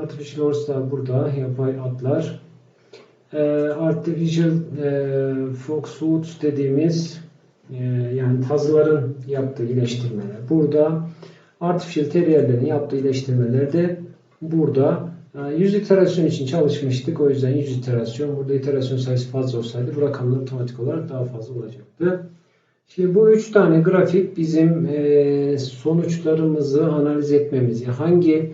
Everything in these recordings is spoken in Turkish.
Artificial Horse'lar burada, yapay atlar. Ee, Artificial e, Foxwoods dediğimiz e, yani tazıların yaptığı iyileştirmeler. Burada Artificial Terrier'lerin yaptığı iyileştirmeler de burada. E, 100 iterasyon için çalışmıştık. O yüzden 100 iterasyon. Burada iterasyon sayısı fazla olsaydı bu rakamlar otomatik olarak daha fazla olacaktı. Şimdi bu üç tane grafik bizim e, sonuçlarımızı analiz etmemizi, hangi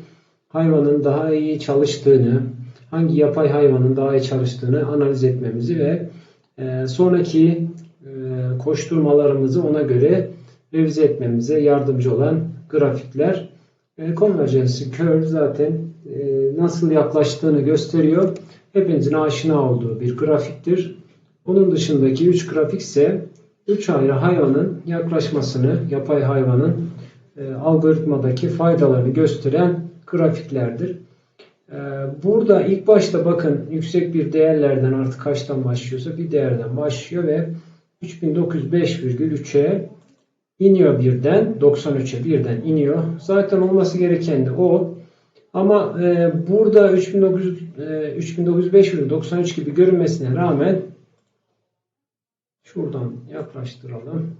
hayvanın daha iyi çalıştığını, hangi yapay hayvanın daha iyi çalıştığını analiz etmemizi ve e, sonraki e, koşturmalarımızı ona göre revize etmemize yardımcı olan grafikler. E, Convergence Curve zaten e, nasıl yaklaştığını gösteriyor. Hepinizin aşina olduğu bir grafiktir. Onun dışındaki 3 grafik ise 3 ayrı hayvanın yaklaşmasını, yapay hayvanın e, algoritmadaki faydalarını gösteren grafiklerdir. E, burada ilk başta bakın yüksek bir değerlerden artık kaçtan başlıyorsa bir değerden başlıyor ve 3905,3'e iniyor birden 93'e birden iniyor. Zaten olması gereken de o. Ama e, burada 3900 e, 3905,93 gibi görünmesine rağmen şuradan yaklaştıralım.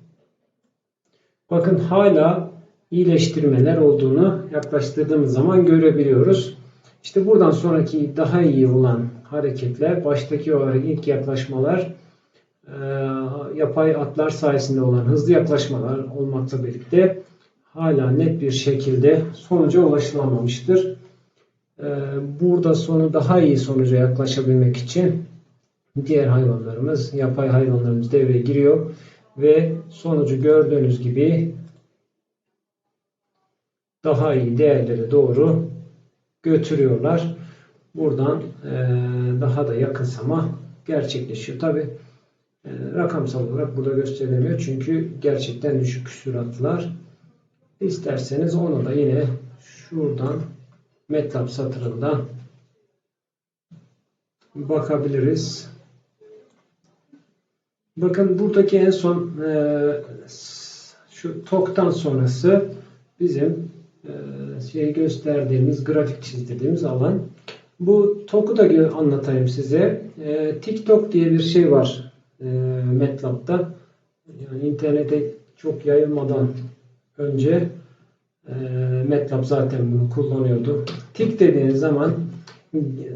Bakın hala iyileştirmeler olduğunu yaklaştırdığımız zaman görebiliyoruz. İşte buradan sonraki daha iyi olan hareketler, baştaki o ilk yaklaşmalar, e, yapay atlar sayesinde olan hızlı yaklaşmalar olmakla birlikte hala net bir şekilde sonuca ulaşılamamıştır. E, burada sonu daha iyi sonuca yaklaşabilmek için diğer hayvanlarımız, yapay hayvanlarımız devreye giriyor ve sonucu gördüğünüz gibi daha iyi değerlere doğru götürüyorlar. Buradan e, daha da yakınsama gerçekleşiyor. Tabi e, rakamsal olarak burada gösterilemiyor. Çünkü gerçekten düşük süratler. İsterseniz onu da yine şuradan MATLAB satırından bakabiliriz. Bakın buradaki en son e, şu TOK'tan sonrası bizim şey gösterdiğimiz, grafik çizdiğimiz alan. Bu TOK'u da anlatayım size. E, TikTok diye bir şey var e, MATLAB'da. Yani internete çok yayılmadan önce e, MATLAB zaten bunu kullanıyordu. Tik dediğiniz zaman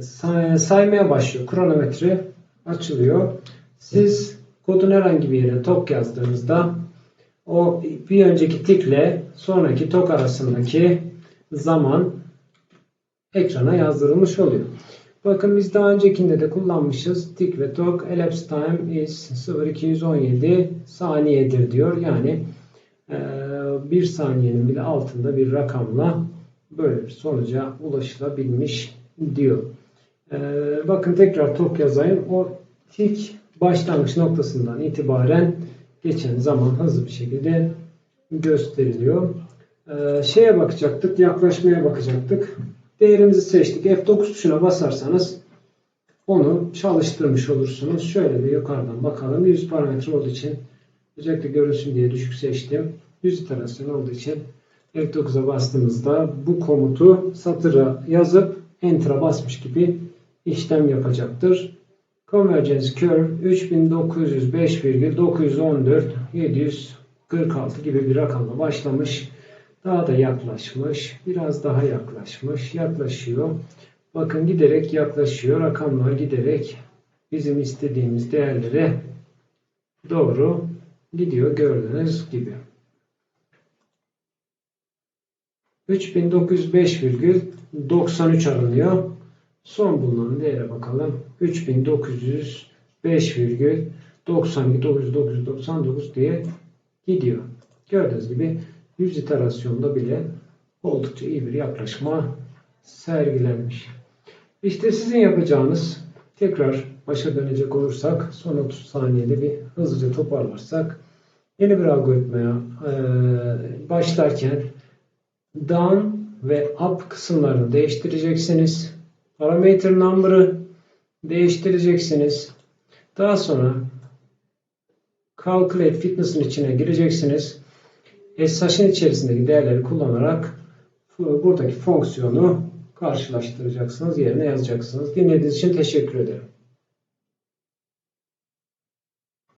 say saymaya başlıyor. Kronometre açılıyor. Siz kodun herhangi bir yere tok yazdığınızda o bir önceki tikle sonraki tok arasındaki zaman ekrana yazdırılmış oluyor. Bakın biz daha öncekinde de kullanmışız. Tik ve tok elapsed time is 0217 saniyedir diyor. Yani bir saniyenin bile altında bir rakamla böyle bir sonuca ulaşılabilmiş diyor. Bakın tekrar tok yazayım. O tik başlangıç noktasından itibaren geçen zaman hızlı bir şekilde gösteriliyor. Ee, şeye bakacaktık, yaklaşmaya bakacaktık. Değerimizi seçtik. F9 tuşuna basarsanız onu çalıştırmış olursunuz. Şöyle bir yukarıdan bakalım. 100 parametre olduğu için özellikle görünsün diye düşük seçtim. 100 iterasyon olduğu için F9'a bastığımızda bu komutu satıra yazıp Enter'a basmış gibi işlem yapacaktır. Convergence Curve 3905,914,746 gibi bir rakamla başlamış. Daha da yaklaşmış. Biraz daha yaklaşmış. Yaklaşıyor. Bakın giderek yaklaşıyor. Rakamlar giderek bizim istediğimiz değerlere doğru gidiyor gördüğünüz gibi. 3905,93 aranıyor. Son bulunan değere bakalım. 3905,92,999 diye gidiyor. Gördüğünüz gibi 100 iterasyonda bile oldukça iyi bir yaklaşma sergilenmiş. İşte sizin yapacağınız tekrar başa dönecek olursak son 30 saniyede bir hızlıca toparlarsak yeni bir algoritmaya e, başlarken down ve up kısımlarını değiştireceksiniz. Parameter number'ı değiştireceksiniz. Daha sonra calculate fitness'ın içine gireceksiniz. SH'in içerisindeki değerleri kullanarak buradaki fonksiyonu karşılaştıracaksınız, yerine yazacaksınız. Dinlediğiniz için teşekkür ederim.